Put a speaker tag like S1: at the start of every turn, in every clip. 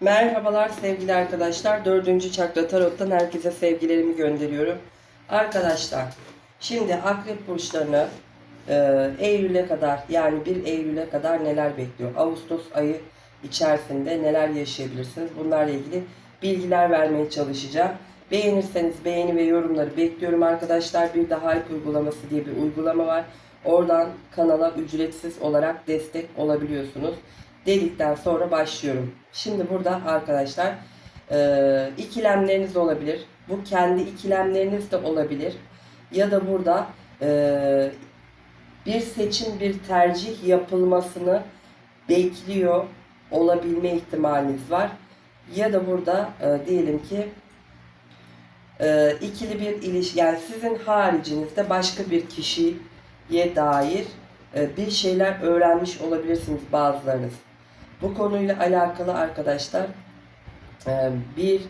S1: Merhabalar sevgili arkadaşlar. Dördüncü çakra tarottan herkese sevgilerimi gönderiyorum. Arkadaşlar şimdi akrep burçlarını e, Eylül'e kadar yani 1 Eylül'e kadar neler bekliyor? Ağustos ayı içerisinde neler yaşayabilirsiniz? Bunlarla ilgili bilgiler vermeye çalışacağım. Beğenirseniz beğeni ve yorumları bekliyorum arkadaşlar. Bir de Hype uygulaması diye bir uygulama var. Oradan kanala ücretsiz olarak destek olabiliyorsunuz dedikten sonra başlıyorum. Şimdi burada arkadaşlar e, ikilemleriniz olabilir. Bu kendi ikilemleriniz de olabilir. Ya da burada e, bir seçim, bir tercih yapılmasını bekliyor olabilme ihtimaliniz var. Ya da burada e, diyelim ki e, ikili bir ilişki, yani sizin haricinizde başka bir kişiye dair e, bir şeyler öğrenmiş olabilirsiniz bazılarınız. Bu konuyla alakalı arkadaşlar e, bir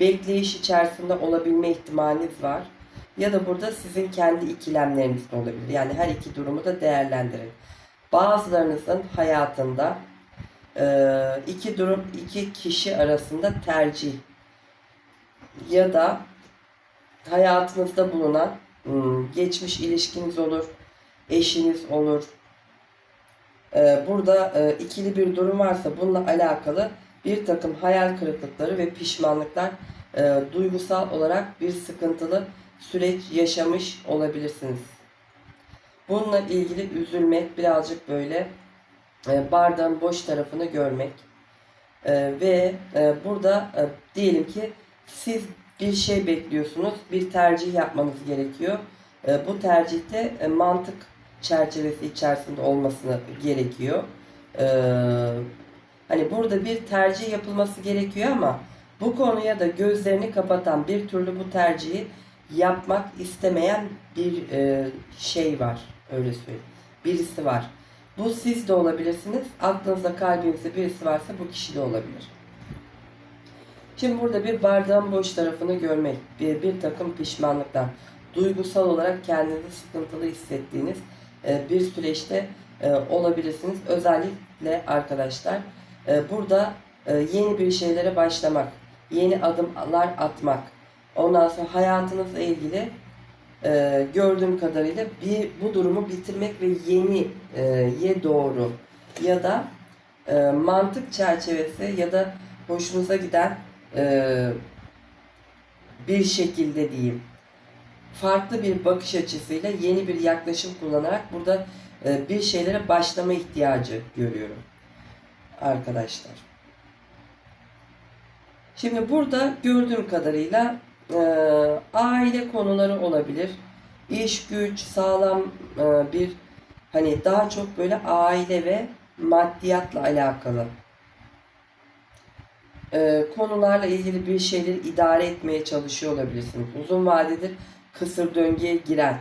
S1: bekleyiş içerisinde olabilme ihtimaliniz var. Ya da burada sizin kendi ikilemleriniz de olabilir. Yani her iki durumu da değerlendirin. Bazılarınızın hayatında e, iki durum, iki kişi arasında tercih ya da hayatınızda bulunan hmm, geçmiş ilişkiniz olur, eşiniz olur, burada e, ikili bir durum varsa bununla alakalı bir takım hayal kırıklıkları ve pişmanlıklar e, duygusal olarak bir sıkıntılı süreç yaşamış olabilirsiniz. Bununla ilgili üzülmek birazcık böyle e, bardağın boş tarafını görmek ve burada diyelim ki siz bir şey bekliyorsunuz, bir tercih yapmanız gerekiyor. Bu tercihte mantık çerçevesi içerisinde olmasını gerekiyor. Ee, hani burada bir tercih yapılması gerekiyor ama bu konuya da gözlerini kapatan bir türlü bu tercihi yapmak istemeyen bir e, şey var. Öyle söyleyeyim. Birisi var. Bu siz de olabilirsiniz. Aklınızda kalbinizde birisi varsa bu kişi de olabilir. Şimdi burada bir bardağın boş tarafını görmek, bir, bir takım pişmanlıklar, duygusal olarak kendinizi sıkıntılı hissettiğiniz bir süreçte e, olabilirsiniz. Özellikle arkadaşlar e, burada yeni bir şeylere başlamak, yeni adımlar atmak, ondan sonra hayatınızla ilgili gördüğüm kadarıyla bir bu durumu bitirmek ve yeniye doğru ya da mantık çerçevesi ya da hoşunuza giden bir şekilde diyeyim farklı bir bakış açısıyla yeni bir yaklaşım kullanarak burada e, bir şeylere başlama ihtiyacı görüyorum arkadaşlar. Şimdi burada gördüğüm kadarıyla e, aile konuları olabilir. İş güç, sağlam e, bir hani daha çok böyle aile ve maddiyatla alakalı konularla ilgili bir şeyleri idare etmeye çalışıyor olabilirsiniz. Uzun vadedir kısır döngüye giren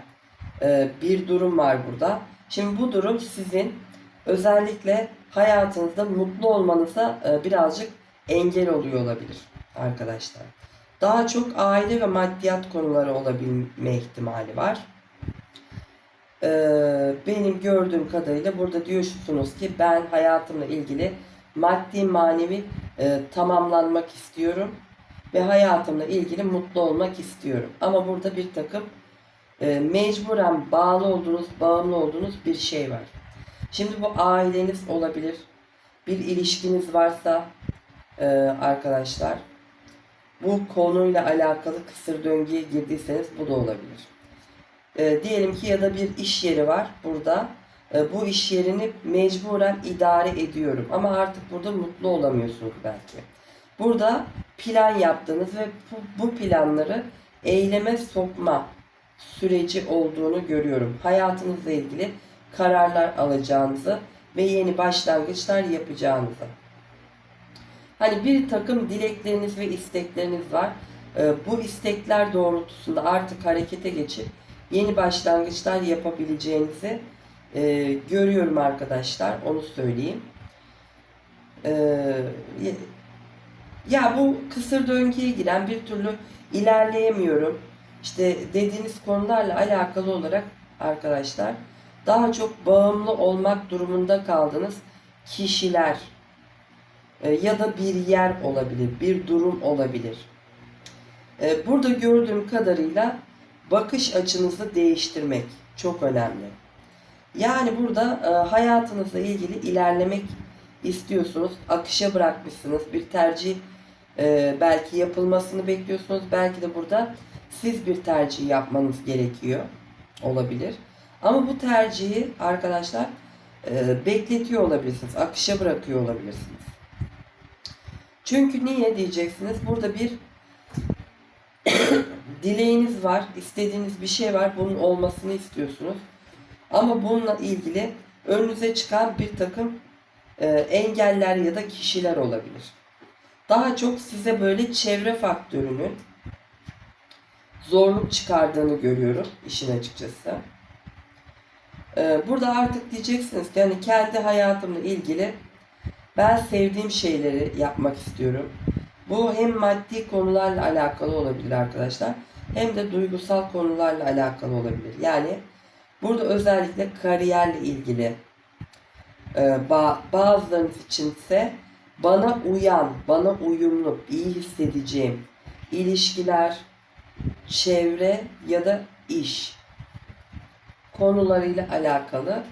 S1: e, bir durum var burada. Şimdi bu durum sizin özellikle hayatınızda mutlu olmanıza e, birazcık engel oluyor olabilir arkadaşlar. Daha çok aile ve maddiyat konuları olabilme ihtimali var. E, benim gördüğüm kadarıyla burada diyorsunuz ki ben hayatımla ilgili maddi manevi e, tamamlanmak istiyorum ve hayatımla ilgili mutlu olmak istiyorum. Ama burada bir takım e, mecburen bağlı olduğunuz, bağımlı olduğunuz bir şey var. Şimdi bu aileniz olabilir. Bir ilişkiniz varsa e, arkadaşlar bu konuyla alakalı kısır döngüye girdiyseniz bu da olabilir. E, diyelim ki ya da bir iş yeri var burada. E, bu iş yerini mecburen idare ediyorum ama artık burada mutlu olamıyorsunuz belki. Burada plan yaptığınız ve bu, bu planları eyleme sokma süreci olduğunu görüyorum. Hayatınızla ilgili kararlar alacağınızı ve yeni başlangıçlar yapacağınızı. Hani bir takım dilekleriniz ve istekleriniz var. Ee, bu istekler doğrultusunda artık harekete geçip yeni başlangıçlar yapabileceğinizi e, görüyorum arkadaşlar. Onu söyleyeyim. Ya bu kısır döngüye giren bir türlü ilerleyemiyorum. İşte dediğiniz konularla alakalı olarak arkadaşlar daha çok bağımlı olmak durumunda kaldığınız kişiler e, ya da bir yer olabilir, bir durum olabilir. E, Burada gördüğüm kadarıyla bakış açınızı değiştirmek çok önemli. Yani burada e, hayatınızla ilgili ilerlemek istiyorsunuz, akışa bırakmışsınız, bir tercih e, belki yapılmasını bekliyorsunuz, belki de burada siz bir tercih yapmanız gerekiyor olabilir. Ama bu tercihi arkadaşlar e, bekletiyor olabilirsiniz, akışa bırakıyor olabilirsiniz. Çünkü niye diyeceksiniz? Burada bir dileğiniz var, istediğiniz bir şey var, bunun olmasını istiyorsunuz. Ama bununla ilgili önünüze çıkan bir takım e, engeller ya da kişiler olabilir. Daha çok size böyle çevre faktörünün zorluk çıkardığını görüyorum işin açıkçası. E, burada artık diyeceksiniz ki hani kendi hayatımla ilgili ben sevdiğim şeyleri yapmak istiyorum. Bu hem maddi konularla alakalı olabilir arkadaşlar hem de duygusal konularla alakalı olabilir. Yani burada özellikle kariyerle ilgili bazılarınız içinse bana uyan, bana uyumlu, iyi hissedeceğim ilişkiler, çevre ya da iş konularıyla alakalı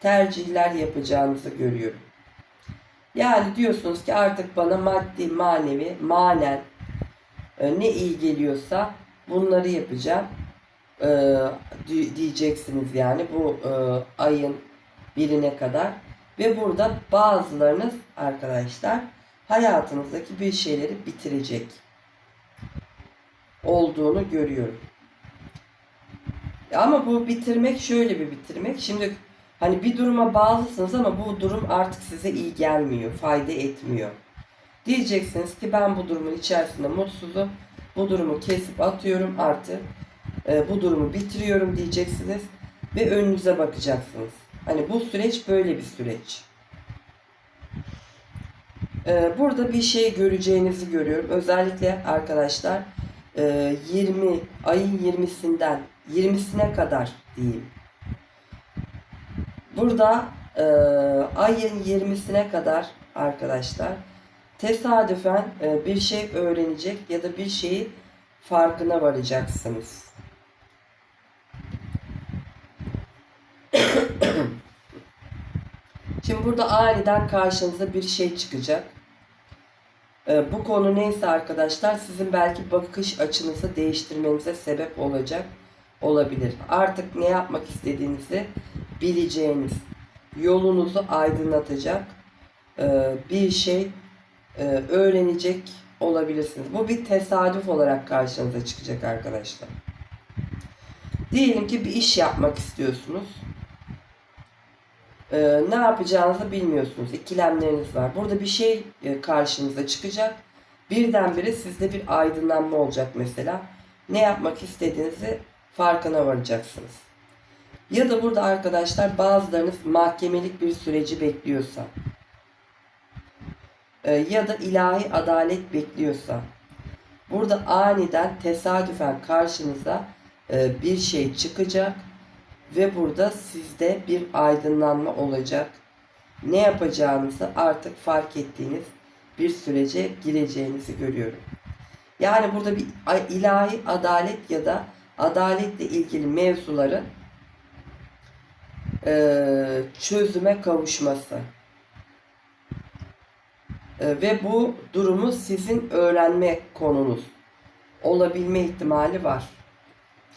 S1: tercihler yapacağınızı görüyorum. Yani diyorsunuz ki artık bana maddi, manevi, manen e, ne iyi geliyorsa bunları yapacağım e, di- diyeceksiniz yani bu e, ayın birine kadar. Ve burada bazılarınız arkadaşlar hayatınızdaki bir şeyleri bitirecek olduğunu görüyorum. Ama bu bitirmek şöyle bir bitirmek. Şimdi hani bir duruma bağlısınız ama bu durum artık size iyi gelmiyor, fayda etmiyor. Diyeceksiniz ki ben bu durumun içerisinde mutsuzum. Bu durumu kesip atıyorum artık. e, bu durumu bitiriyorum diyeceksiniz. Ve önünüze bakacaksınız. Hani bu süreç böyle bir süreç. E, burada bir şey göreceğinizi görüyorum. Özellikle arkadaşlar e, 20 ayın 20'sinden 20'sine kadar diyeyim. Burada e, ayın 20'sine kadar arkadaşlar tesadüfen e, bir şey öğrenecek ya da bir şeyi farkına varacaksınız. Burada aniden karşınıza bir şey çıkacak. E, bu konu neyse arkadaşlar sizin belki bakış açınızı değiştirmenize sebep olacak olabilir. Artık ne yapmak istediğinizi bileceğiniz, yolunuzu aydınlatacak e, bir şey e, öğrenecek olabilirsiniz. Bu bir tesadüf olarak karşınıza çıkacak arkadaşlar. Diyelim ki bir iş yapmak istiyorsunuz. E, ne yapacağınızı bilmiyorsunuz. İkilemleriniz var. Burada bir şey e, karşınıza çıkacak. Birdenbire sizde bir aydınlanma olacak mesela. Ne yapmak istediğinizi farkına varacaksınız. Ya da burada arkadaşlar bazılarınız mahkemelik bir süreci bekliyorsa e, ya da ilahi adalet bekliyorsa burada aniden tesadüfen karşınıza e, bir şey çıkacak ve burada sizde bir aydınlanma olacak. Ne yapacağınızı artık fark ettiğiniz bir sürece gireceğinizi görüyorum. Yani burada bir ilahi adalet ya da adaletle ilgili mevzuların e, çözüme kavuşması. Ve bu durumu sizin öğrenme konunuz olabilme ihtimali var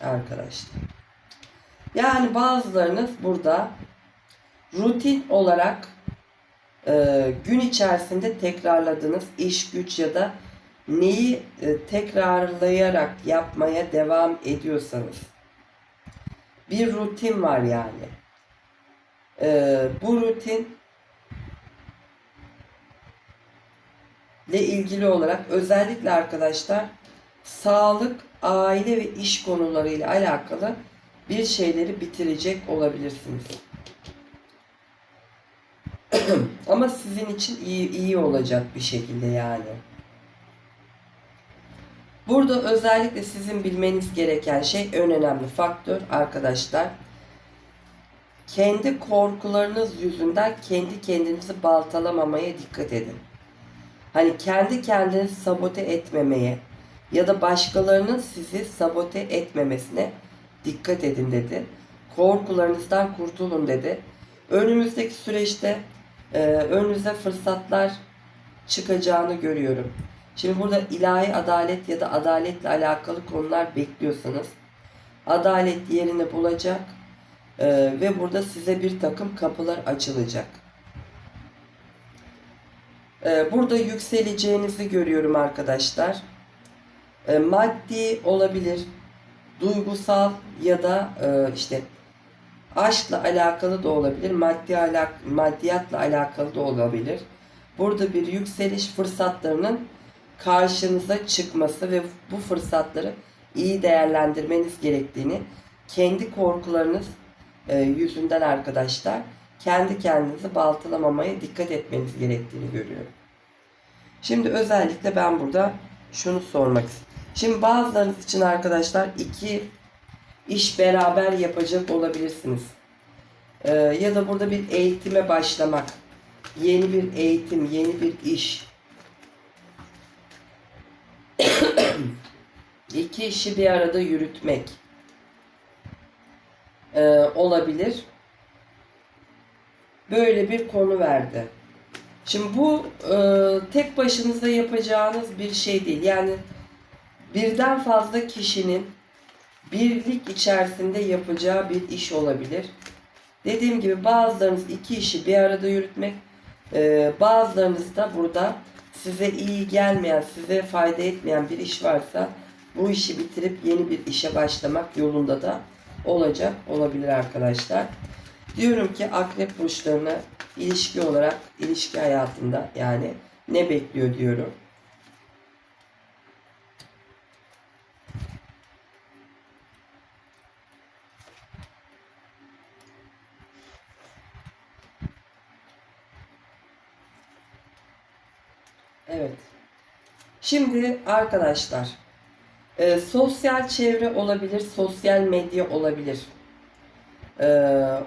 S1: arkadaşlar. Yani bazılarınız burada rutin olarak e, gün içerisinde tekrarladığınız iş güç ya da neyi e, tekrarlayarak yapmaya devam ediyorsanız bir rutin var yani. E, bu rutin ile ilgili olarak özellikle arkadaşlar sağlık, aile ve iş konularıyla alakalı bir şeyleri bitirecek olabilirsiniz. Ama sizin için iyi iyi olacak bir şekilde yani. Burada özellikle sizin bilmeniz gereken şey en önemli faktör arkadaşlar. Kendi korkularınız yüzünden kendi kendinizi baltalamamaya dikkat edin. Hani kendi kendinizi sabote etmemeye ya da başkalarının sizi sabote etmemesine dikkat edin dedi. Korkularınızdan kurtulun dedi. Önümüzdeki süreçte e, önünüze fırsatlar çıkacağını görüyorum. Şimdi burada ilahi adalet ya da adaletle alakalı konular bekliyorsanız adalet yerini bulacak e, ve burada size bir takım kapılar açılacak. E, burada yükseleceğinizi görüyorum arkadaşlar. E, maddi olabilir, duygusal ya da e, işte aşkla alakalı da olabilir, maddi alak maddiyatla alakalı da olabilir. Burada bir yükseliş fırsatlarının karşınıza çıkması ve bu fırsatları iyi değerlendirmeniz gerektiğini, kendi korkularınız e, yüzünden arkadaşlar kendi kendinizi baltalamamaya dikkat etmeniz gerektiğini görüyorum. Şimdi özellikle ben burada şunu sormak istiyorum. Şimdi bazılarınız için arkadaşlar iki iş beraber yapacak olabilirsiniz. Ee, ya da burada bir eğitime başlamak, yeni bir eğitim, yeni bir iş. iki işi bir arada yürütmek ee, olabilir. Böyle bir konu verdi. Şimdi bu e, tek başınıza yapacağınız bir şey değil. Yani birden fazla kişinin birlik içerisinde yapacağı bir iş olabilir. Dediğim gibi bazılarınız iki işi bir arada yürütmek, e, bazılarınız da burada size iyi gelmeyen, size fayda etmeyen bir iş varsa bu işi bitirip yeni bir işe başlamak yolunda da olacak olabilir arkadaşlar. Diyorum ki akrep burçlarına ilişki olarak ilişki hayatında yani ne bekliyor diyorum. Evet. Şimdi arkadaşlar e, sosyal çevre olabilir, sosyal medya olabilir. E,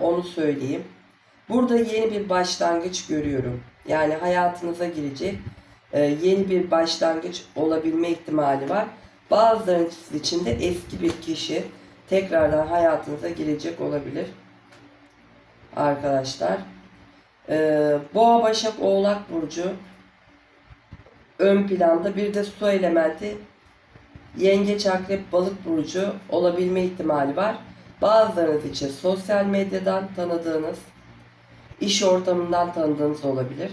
S1: onu söyleyeyim. Burada yeni bir başlangıç görüyorum. Yani hayatınıza girecek e, yeni bir başlangıç olabilme ihtimali var. Bazılarınız için de eski bir kişi tekrardan hayatınıza girecek olabilir. Arkadaşlar. E, Boğa, Başak, Oğlak Burcu ön planda bir de su elementi yengeç akrep balık burcu olabilme ihtimali var. Bazılarınız için sosyal medyadan tanıdığınız, iş ortamından tanıdığınız olabilir.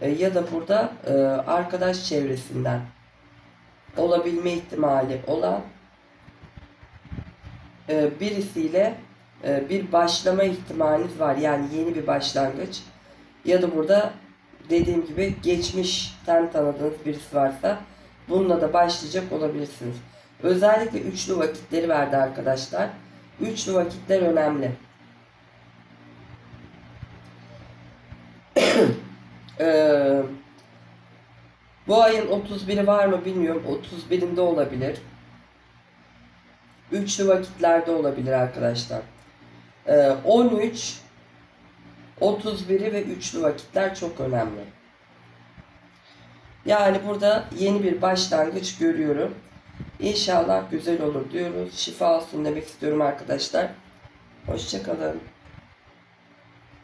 S1: E, ya da burada e, arkadaş çevresinden olabilme ihtimali olan e, birisiyle bir başlama ihtimaliniz var. Yani yeni bir başlangıç. Ya da burada dediğim gibi geçmişten tanıdığınız birisi varsa bununla da başlayacak olabilirsiniz. Özellikle üçlü vakitleri verdi arkadaşlar. Üçlü vakitler önemli. ee, bu ayın 31'i var mı bilmiyorum. 31'inde olabilir. Üçlü vakitlerde olabilir arkadaşlar. Ee, 13 31'i ve üçlü vakitler çok önemli. Yani burada yeni bir başlangıç görüyorum. İnşallah güzel olur diyoruz. Şifa olsun demek istiyorum arkadaşlar. Hoşçakalın.